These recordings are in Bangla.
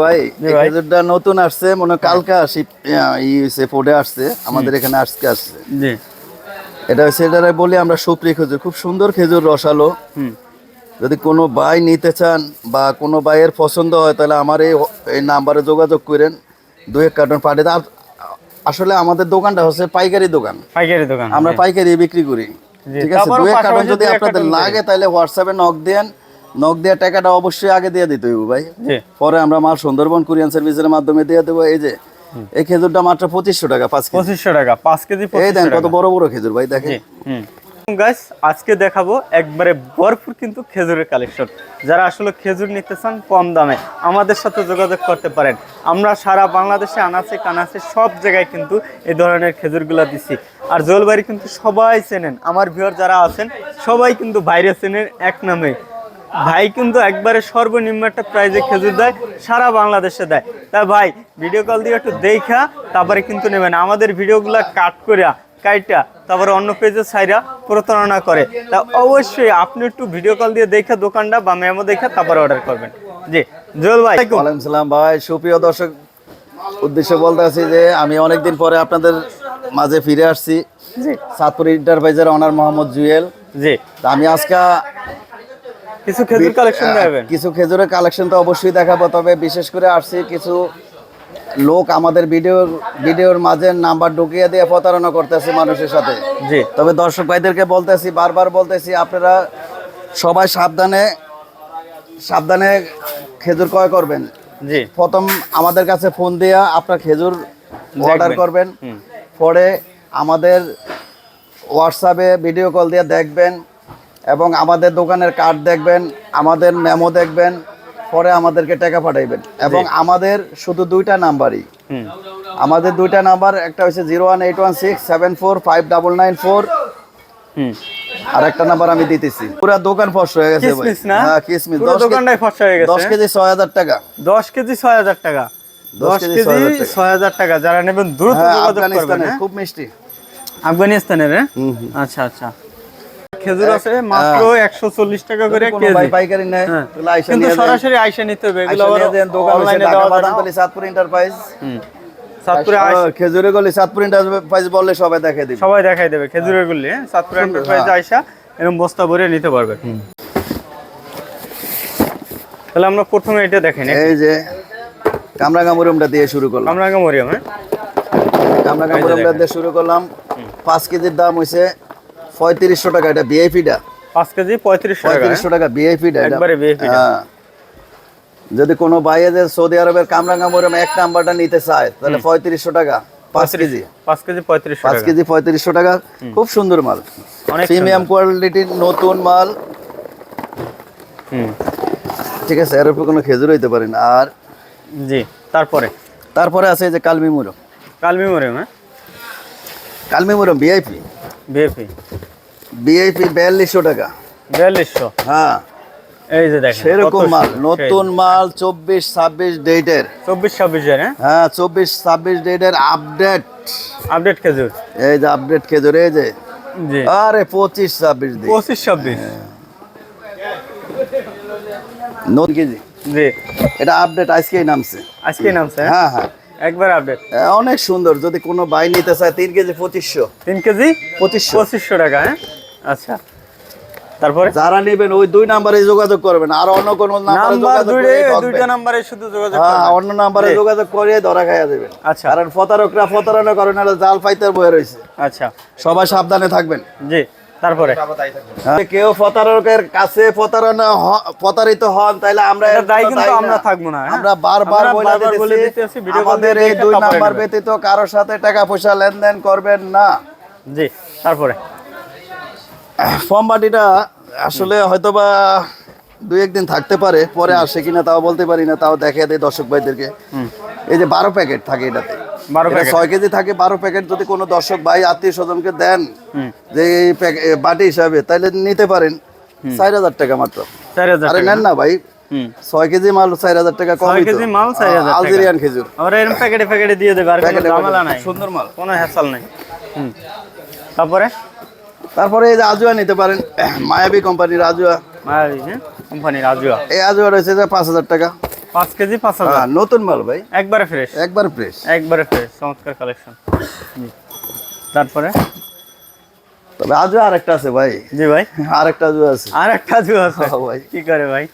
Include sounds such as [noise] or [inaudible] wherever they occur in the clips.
ভাই। খেজুরটা নতুন আসছে মনে কালকে আসি হইছে আসছে আমাদের এখানে আজকে আসছে। জি। এটা বলি আমরা সুপ্রি খেজুর খুব সুন্দর খেজুর রসালো। যদি কোনো ভাই নিতে চান বা কোনো ভাইয়ের পছন্দ হয় তাহলে আমার এই এই নাম্বারে যোগাযোগ করেন। দুই এক কার্টন পাঠিয়ে আর আসলে আমাদের দোকানটা হচ্ছে পাইকারি দোকান। পাইকারি দোকান আমরা পাইকারি বিক্রি করি। ঠিক আছে? দুই এক কার্টন যদি আপনাদের লাগে তাহলে হোয়াটসঅ্যাপে নক দেন। নক দেওয়ার টাকাটা অবশ্যই আগে দিয়ে দিতে হইব ভাই। পরে আমরা মাল সুন্দরবন কুরিয়ান সার্ভিসের মাধ্যমে দিয়ে দেবো। এই যে এই খেজুরটা মাত্র পঁচিশশো টাকা পাঁচ পঁচিশশো টাকা পাঁচ কেজি এই দেন কত বড় বড় খেজুর ভাই দেখেন। গাইস আজকে দেখাবো একবারে ভরপুর কিন্তু খেজুরের কালেকশন যারা আসলে খেজুর নিতে চান কম দামে আমাদের সাথে যোগাযোগ করতে পারেন। আমরা সারা বাংলাদেশে আনাচে কানাচে সব জায়গায় কিন্তু এই ধরনের খেজুরগুলো দিছি। আর জলবাড়ি কিন্তু সবাই চেনেন। আমার ভিউয়ার যারা আছেন সবাই কিন্তু বাইরে চেনেন এক নামে। ভাই কিন্তু একবারে সর্বনিম্ন একটা প্রাইজে খেজুর দেয় সারা বাংলাদেশে দেয়। তা ভাই ভিডিও কল দিয়ে একটু দেখা তারপরে কিন্তু নেবেন। আমাদের ভিডিওগুলা কাট করিয়া কাইটা তারপরে অন্য পেজে সাইরা প্রতারণা করে। তা অবশ্যই আপনি একটু ভিডিও কল দিয়ে দেখে দোকানটা বা মেমো দেখে তারপরে অর্ডার করবেন। জি জল ভাই ওয়ালাইকুম সালাম ভাই সুপ্রিয় দর্শক উদ্দেশ্য বলতে আছি যে আমি অনেকদিন পরে আপনাদের মাঝে ফিরে আসছি। জি। সাতপুর ইন্টারপ্রাইজের অনার মোহাম্মদ জুয়েল। জি। আমি আজকে কিছু খেজুর কালেকশন দেবেন কিছু খেজুরের কালেকশন তো অবশ্যই দেখাবো তবে বিশেষ করে আসছি কিছু লোক আমাদের ভিডিওর ভিডিওর মাঝে নাম্বার ঢুকিয়ে দিয়ে প্রতারণা করতেছে মানুষের সাথে। জি। তবে দর্শক ভাইদেরকে বলতেছি বারবার বলতেছি আপনারা সবাই সাবধানে সাবধানে খেজুর ক্রয় করবেন। জি। প্রথম আমাদের কাছে ফোন দেয়া আপনার খেজুর অর্ডার করবেন। পরে আমাদের হোয়াটসঅ্যাপে ভিডিও কল দিয়ে দেখবেন। এবং আমাদের দোকানের কার্ড দেখবেন আমাদের মেমো দেখবেন পরে আমাদেরকে টাকা পাঠাইবেন। এবং আমাদের শুধু দুইটা নাম্বারই। আমাদের দুইটা নাম্বার একটা হচ্ছে zero one eight one six seven four five double nine four. আর একটা নাম্বার আমি দিতেছি। পুরো দোকান ফস হয়ে গেছে হ্যাঁ কিসমিস। দশ কেজি দোকানটাই ফসা হয়ে দশ কেজি ছয় হাজার টাকা। দশ কেজি ছয় হাজার টাকা। দশ কেজি কেজি 6,000 টাকা। ছয় হাজার টাকা। যারা নেবেন দ্রুত হ্যাঁ যোগাযোগ করবেন হ্যাঁ? খুব মিষ্টি। আফগানিস্তানের। আচ্ছা আচ্ছা। খেজুর আছে মাত্র একশো চল্লিশ টাকা করে কেজি। পাইকারি নেয় হ্যাঁ। তাহলে আইসা নিয়ে। সরাসরি আইসা নিতে হবে এগুলো আবার অনলাইনে দেওয়া সাতপুর এন্টারপ্রাইজ সাতপুরে আহ, গলি সাতপুর এন্টারপ্রাইজ বললে সবাই দিবে। সবাই দেখাই দেবে খেজুরের গুলি হ্যাঁ? সাতপুর এন্টারপ্রাইজ হ্যাঁ। আইসা এরকম বস্তা ভরে নিতে পারবে। তাহলে আমরা প্রথমে এটা দেখেন এই যে কামরাঙ্গা দিয়ে শুরু করলাম। হ্যাঁ? কামরাঙ্গা এই যে মুরুমটা দেখেন। দিয়ে শুরু করলাম। পাঁচ কেজির দাম হইছে পঁয়ত্রিশশো টাকা এটা ভিআইপিটা পাঁচ কেজি পঁয়ত্রিশশো টাকা হ্যাঁ? পঁয়ত্রিশশো টাকা একবারে VIP হ্যাঁ। যদি কোনো বাইরে সৌদি আরবের কামরাঙ্গা মুরুম এক নাম্বারটা নিতে চায় তাহলে পঁয়ত্রিশশো টাকা পাঁচ কেজি। পাঁচ কেজি পঁয়ত্রিশশো পাঁচ কেজি পঁয়ত্রিশশো টাকা খুব সুন্দর মাল। প্রিমিয়াম কোয়ালিটির নতুন মাল। ঠিক আছে এর উপর কোনো খেজুর হইতে পারে না। আর জি তারপরে? তারপরে আছে যে কালমি মুরম। কালমি মরিয়াম হ্যাঁ? কালমি মুরম ভিআইপি বিএপি ভিআইপি বিয়াল্লিশশো টাকা। বিয়াল্লিশশো? হ্যাঁ। এই যে দেখেন সেরকম মাল নতুন মাল চব্বিশ ছাব্বিশ ডেটের চব্বিশ ছাব্বিশ হ্যাঁ? হ্যাঁ চব্বিশ ছাব্বিশ ডেটের আপডেট আপডেট খেজুর। এই যে আপডেট খেজুর এই যে। আরে পঁচিশ ছাব্বিশ দিন। পঁচিশ ছাব্বিশ। নতুন কেজি। জি। এটা আপডেট আজকেই নামছে। আজকে নামছে হ্যাঁ? হ্যাঁ হ্যাঁ। একবার আপডেট অনেক সুন্দর যদি কোনো বাই নিতে চায় তিন কেজি পঁচিশশো। তিন কেজি? পঁচিশশো। পঁচিশশো টাকা হ্যাঁ? আচ্ছা। তারপরে? যারা নেবেন ওই দুই নাম্বারে যোগাযোগ করবেন আর অন্য কোনো নাম্বারে দুইটা করে নাম্বারে শুধু যোগাযোগ হ্যাঁ অন্য নাম্বারে যোগাযোগ করে ধরা খাইয়া দেবেন। আচ্ছা। কারণ প্রতারকরা প্রতারণা করেন না জাল ফাইতার বয়ে রয়েছে আচ্ছা। সবাই সাবধানে থাকবেন। জি। তারপরে। হ্যাঁ, কেউ প্রতারকের কাছে প্রতারণা প্রতারিত হন তাহলে আমরা দায়ী কিন্তু আমরা থাকব না, হ্যাঁ? আমরা বারবার বলে বলে দিতেছি আমাদের এই দুই নাম্বার ব্যতীত কারোর সাথে টাকা পয়সা লেনদেন করবেন না। জি তারপরে। ফর্ম বাটিটা আসলে হয়তোবা দুই একদিন থাকতে পারে পরে আসে কিনা তাও বলতে পারি না তাও দেখে দেয় দর্শক ভাইদেরকে। এই যে বারো প্যাকেট থাকে এটাতে। 12 এটা প্যাকেট। ছয় কেজি থাকে বারো প্যাকেট যদি কোনো দর্শক ভাই আত্মীয় স্বজনকে দেন যে বাটি হিসাবে তাহলে নিতে পারেন। চার হাজার টাকা মাত্র। আরে নেন না ভাই। ছয় কেজি মাল চার হাজার টাকা কম কেজি মাল 4,000 টাকা। আলজেরিয়ান খেজুর। আমরা এরকম প্যাকেটে প্যাকেটে দিয়ে দেবে আর কোনো ঝামেলা নাই। সুন্দর মাল। কোনো হ্যাসাল নাই। তারপরে? তারপরে এই যে আজুয়া নিতে পারেন। মায়াবী কোম্পানির আজুয়া মায়াবী হ্যাঁ? কোম্পানির আজুয়া এই আজুয়া রয়েছে যে পাঁচ হাজার টাকা। পাঁচ কেজি পাঁচ হাজার। হ্যাঁ নতুন মাল ভাই। একবারে ফ্রেশ একবারে ফ্রেশ একবারে ফ্রেশ চমৎকার কালেকশন তারপরে? তবে আজও আরেকটা আছে ভাই। জি ভাই। আরেকটা আজও আছে। আর একটা জু আছে। হ্যাঁ ভাই। কি করে ভাই?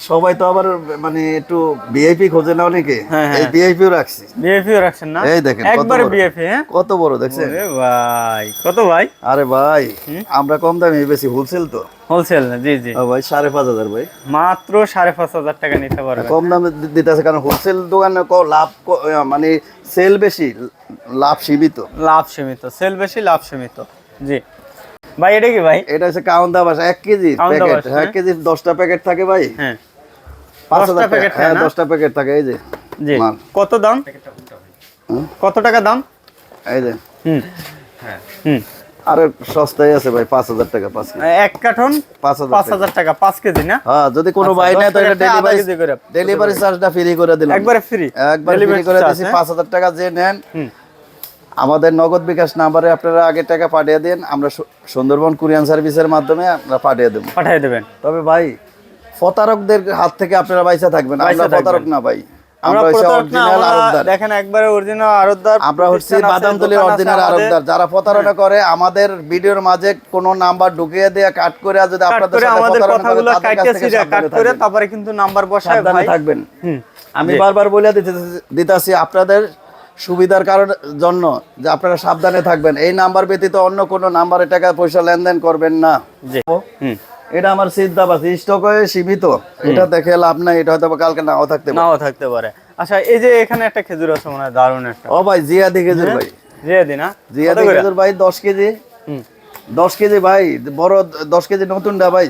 সবাই তো আবার মানে একটু ভিআইপি খোঁজে না অনেকে হ্যাঁ, হ্যাঁ। এই ভিআইপিও রাখছি। বিএফিও রাখছেন না? এই দেখেন, একবারে। বিএফি হ্যাঁ? কত বড় দেখছেন? ওরে ভাই কত ভাই? আরে ভাই আমরা কম দামে বেশি হোলসেল তো। হোলসেল না জি জি। ও ভাই সাড়ে পাঁচ হাজার ভাই। মাত্র সাড়ে পাঁচ হাজার টাকা নিতে পারবে। কম দামে দিতে আছে কারণ হোলসেল দোকানে ক- লাভ মানে সেল বেশি লাভ সীমিত। লাভ সীমিত সেল বেশি লাভ সীমিত। জি। ভাই এটা কি ভাই? এটা হচ্ছে কাউন্দা বাসা এক কেজি প্যাকেট। হ্যাঁ? হ্যাঁ। কেজি দশটা প্যাকেট থাকে ভাই। হ্যাঁ। পাঁচ দশটা প্যাকেট হ্যাঁ? দশটা প্যাকেট থাকে এই যে জি। কত দাম? কত টাকা দাম? এই যে। হুম। হুম। আরে সস্তায় আছে ভাই পাঁচ হাজার টাকা পাঁচ কেজি। এক কার্টন? পাঁচ হাজার পাঁচ টাকা। হাজার টাকা। পাঁচ কেজি না? হ্যাঁ যদি কোনো আচ্ছা, ভাই নেয় তো এটা ডেলিভারি। ডেলিভারি চার্জটা ফ্রি করে। দিলাম। একবারে ফ্রি একবার ফ্রি করে দিয়েছি পাঁচ হাজার টাকা যে নেন হুম। আমাদের নগদ বিকাশ নাম্বারে আপনারা আগে টাকা পাঠিয়ে দিন আমরা সুন্দরবন কুরিয়ান সার্ভিসের মাধ্যমে আমরা পাঠিয়ে দেবো। পাঠিয়ে দেবেন। তবে ভাই প্রতারকদের হাত থেকে আপনারা বাইসা থাকবেন আমরা প্রতারক না ভাই। আমরা দেখেন একবারে অরিজিনাল আমরা হচ্ছে বাদামতলির অরিজিনাল আমাদের। যারা প্রতারণা করে আমাদের ভিডিওর মাঝে কোনো নাম্বার ঢুকিয়ে দিয়ে কাট করে যদি আপনাদের সাথে আমাদের কথাগুলো কাট করে তারপরে কিন্তু নাম্বার বসায় ভাই। থাকবেন। আমি বারবার বলে দিতে দিতেছি আপনাদের সুবিধার কারণ জন্য যে আপনারা সাবধানে থাকবেন। এই নাম্বার ব্যতীত অন্য কোনো নাম্বারে টাকা পয়সা লেনদেন করবেন না। এটা আমার সিদ্ধাবাস স্টক হয়ে সীমিত। এটা দেখে লাভ নাই এটা হয়তো কালকে নাও থাকতে পারে। নাও থাকতে পারে। আচ্ছা এই যে এখানে একটা খেজুর আছে মনে হয় দারুণ একটা। ও ভাই জিয়া দি খেজুর ভাই। দিয়ে দিন না জিয়া দি খেজুর ভাই দশ কেজি। হুম। দশ কেজি ভাই বড় দশ কেজি নতুনটা ভাই।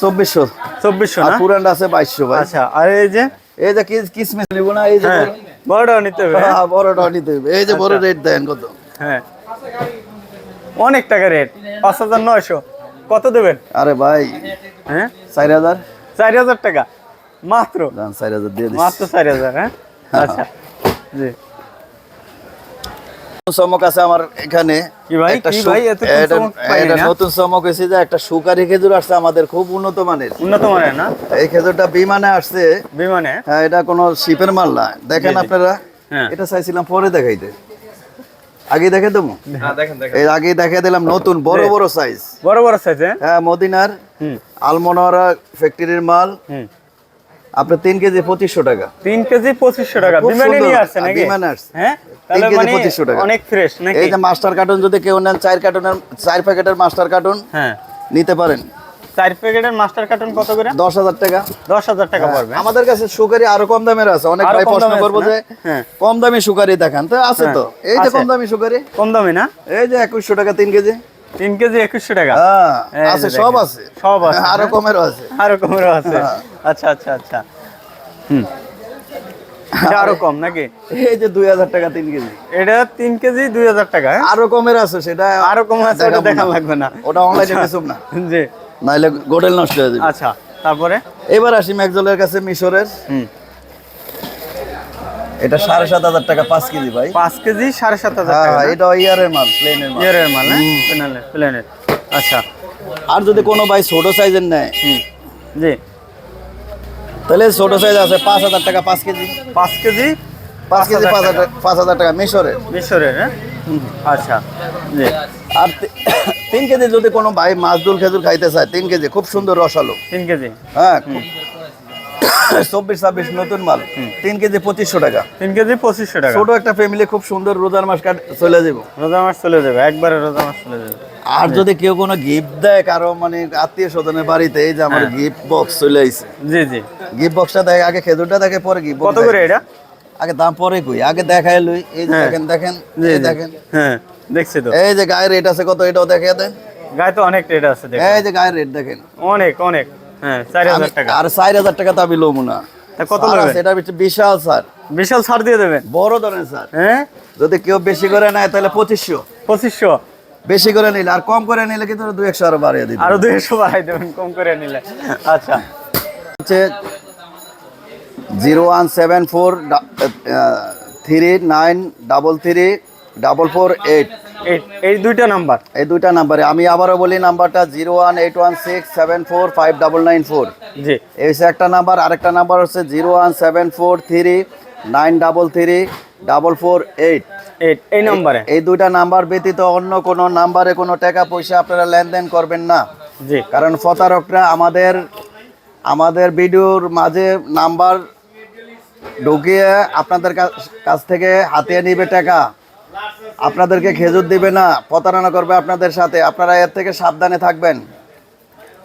চব্বিশশো। চব্বিশশো আর না পুরানটা আছে বাইশশো ভাই। আচ্ছা আর এই যে? এই যে কিস- কিসমিস নিব না এই যে হ্যাঁ। বড়টাও নিতে হবে হ্যাঁ, বড়টাও নিতে হবে। এই যে বড় রেট দেন কত? হ্যাঁ। অনেক টাকা রেট পাঁচ হাজার নয়শো। কত দেবেন? আরে ভাই হ্যাঁ? চার হাজার? চার হাজার টাকা। মাত্র? চার হাজার দিয়ে মাত্র চার হাজার হ্যাঁ। আচ্ছা। জি। চমক আছে আমার এখানে? নতুন চমক হয়েছে যে একটা সুকারি খেজুর আসছে আমাদের খুব উন্নত মানের। উন্নত মানের না? এই খেজুরটা বিমানে আসছে। বিমানে? হ্যাঁ এটা কোনো শিপের মাল না। দেখেন। আপনারা হ্যাঁ। এটা চাইছিলাম পরে দেখাইতে। আগে দেখে দেবো? এই আগে দেখে দিলাম নতুন বড় বড় সাইজ বড় বড় সাইজ হ্যাঁ? মদিনার হুম। আলমনোরা ফ্যাক্টরির মাল। আপনার তিন কেজি পঁচিশশো টাকা। তিন কেজি পঁচিশশো টাকা। বিমানে নিয়ে আসছে নাকি? বিমানে আসছে। হ্যাঁ? মানে 2500 টাকা। অনেক ফ্রেশ এই যে মাস্টার কার্টুন যদি কেউ নেন চার কার্টুনের চার প্যাকেটের মাস্টার কার্টুন হ্যাঁ। নিতে পারেন। চার প্যাকেটের মাস্টার কার্টুন কত করে? দশ হাজার টাকা। দশ হাজার টাকা পড়বে। আমাদের কাছে সুগারি আরও কম দামের আছে। অনেক ভাই কম প্রশ্ন করব যে হ্যাঁ। কম দামি সুগারি দেখান। তো আছে তো। এই যে কম দামি সুগারি কম দামি না? এই যে একুশশো টাকা তিন কেজি। তিন কেজি একুশশো টাকা। হ্যাঁ আছে সব আছে। সব আছে, আরও হ্যাঁ? কমেরও আছে। আরও কমেরও আছে। হ্যাঁ। আচ্ছা আচ্ছা আচ্ছা। হুম। আরও কম নাকি? এই যে দুই হাজার টাকা তিন কেজি। এটা তিন কেজি দুই হাজার টাকা হ্যাঁ? আরও কমের আছে সেটা আরও কম আছে ওটা দেখা লাগবে না। ওটা অনলাইনে বেসুম না। জি। নাইলে গোডেল নষ্ট হয়ে যাবে। আচ্ছা তারপরে? এবার আসি ম্যাকজলের কাছে মিশরের। হুম। এটা সাড়ে সাত হাজার টাকা পাঁচ কেজি ভাই। পাঁচ কেজি সাড়ে সাত হাজার হ্যাঁ টাকা এটা ইয়ারের মাল প্লেনের ইয়ারের মাল হ্যাঁ প্লেনের প্লেনের। আচ্ছা। আর যদি কোনো ভাই ছোট সাইজের নেয় হুম। জি। তাহলে ছোট সাইজ আছে পাঁচ হাজার টাকা পাঁচ কেজি। পাঁচ কেজি? পাঁচ কেজি পাঁচ হাজার পাঁচ হাজার টাকা মিশরের। মিশরের হ্যাঁ? আচ্ছা। জি। আর [coughs] তিন কেজি যদি কোনো ভাই মাছ দুল খেজুর খাইতে চায় তিন কেজি খুব সুন্দর রসালো। তিন কেজি? হ্যাঁ [coughs] চব্বিশ ছাব্বিশ নতুন মাল। তিন কেজি পঁচিশশো টাকা। তিন কেজি পঁচিশশো টাকা। ছোট একটা ফ্যামিলি খুব সুন্দর রোজার মাস কাট চলে যাব রোজা মাস চলে যাবে একবারে রোজা মাস চলে যাবে। আর যদি কেউ কোনো গিফট দেয় কারও মানে আত্মীয় স্বজনের বাড়িতে এই যে আমার গিফট বক্স চলে আইছে। জি জি। গিফট বক্সটা দেখে আগে খেজুরটা দেখে পরে গিফট কত করে এটা? আগে দাম পরে কই? আগে দেখায় লই। এই যে হ্যাঁ। দেখেন দেখেন এই দেখেন। হ্যাঁ দেখছি তো। এই যে গায়ের রেট আছে কত এটাও দেখে দেন। গায়ে তো অনেক রেট আছে দেখো এই যে গায়ের রেট দেখেন। অনেক অনেক। হ্যাঁ চার হাজার আমি- টাকা। আর চার হাজার টাকা তো আমি লমু না। তা কত নেবেন? এটা হচ্ছে বিশাল স্যার। বিশাল ছাড় দিয়ে দেবেন? বড় ধরনের স্যার। হ্যাঁ? যদি কেউ বেশি করে নেয় তাহলে পঁচিশশো। পঁচিশশো? বেশি করে নিলে আর কম করে নিলে কিন্তু দুই একশো আরও বাড়িয়ে দিতে আরও দুইশো বাড়াই দেবেন কম করে নিলে। আচ্ছা। হচ্ছে zero one seven four three nine double three double four eight. এই দুইটা নাম্বার। এই দুইটা নাম্বারে। আমি আবারও বলি নাম্বারটা zero one eight one six seven four five double nine four. জি। এই একটা নাম্বার আরেকটা নাম্বার হচ্ছে zero one seven four three nine double three double four eight. Eight এই নাম্বারে? এই দুইটা নাম্বার ব্যতীত অন্য কোনো নাম্বারে কোনো টাকা পয়সা আপনারা লেনদেন করবেন না। জি। কারণ প্রতারকরা আমাদের আমাদের ভিডিওর মাঝে নাম্বার ঢুকিয়ে আপনাদের কাছ থেকে হাতিয়ে নিবে টাকা। আপনাদেরকে খেজুর দিবে না প্রতারণা করবে আপনাদের সাথে। আপনারা এর থেকে সাবধানে থাকবেন।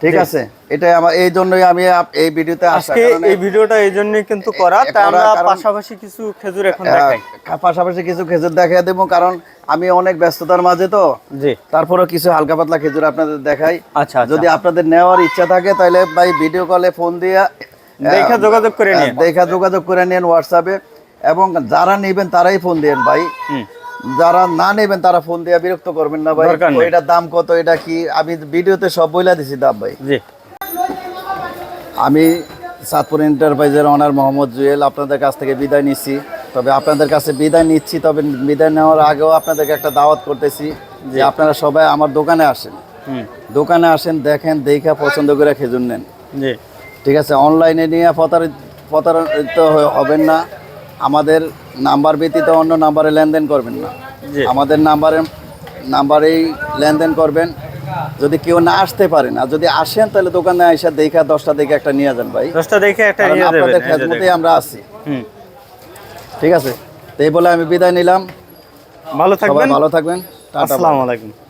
ঠিক আছে? এটাই আমার এই জন্যই আমি এই ভিডিওতে আসা আজকে এই ভিডিওটা এই জন্যই কিন্তু করা। তাই আমরা পাশাপাশি কিছু খেজুর এখন দেখাই। পাশাপাশি কিছু খেজুর দেখাই দেবো কারণ আমি অনেক ব্যস্ততার মাঝে তো। জি। তারপরেও কিছু হালকা পাতলা খেজুর আপনাদের দেখাই। আচ্ছা আচ্ছা। যদি আপনাদের নেওয়ার ইচ্ছা থাকে তাহলে ভাই ভিডিও কলে ফোন দিয়ে দেখা যোগাযোগ করে নিন। দেখা যোগাযোগ করে নিন হোয়াটসঅ্যাপে এবং যারা নেবেন তারাই ফোন দিন ভাই। হুম। যারা না নেবেন তারা ফোন দিয়ে বিরক্ত করবেন না ভাই। এটার দাম কত এটা কি? আমি ভিডিওতে সব বইলা দিছি দাম ভাই। জি। আমি সাতপুর এন্টারপ্রাইজের অনার মোহাম্মদ জুয়েল আপনাদের কাছ থেকে বিদায় নিচ্ছি। তবে আপনাদের কাছে বিদায় নিচ্ছি তবে বিদায় নেওয়ার আগেও আপনাদেরকে একটা দাওয়াত করতেছি যে আপনারা সবাই আমার দোকানে আসেন। হুম। দোকানে আসেন দেখেন দেখা পছন্দ করে খেজুর নেন। ঠিক আছে অনলাইনে নিয়ে প্রতারিত প্রতারিত হবেন না। আমাদের নাম্বার ব্যতীত অন্য নাম্বারে লেনদেন করবেন না। আমাদের নাম্বারে নাম্বারেই লেনদেন করবেন। যদি কেউ না আসতে পারেন আর যদি আসেন তাহলে দোকানে এসে দেখা দশটা দেখে একটা নিয়ে যান ভাই। দশটা দেখে একটা নিয়ে যাবেন আপনাদের খেদমতেই আমরা আছি। হুম। ঠিক আছে? তো এই বলে আমি বিদায় নিলাম। ভালো থাকবেন। ভালো থাকবেন। টাটা আসসালামু আলাইকুম।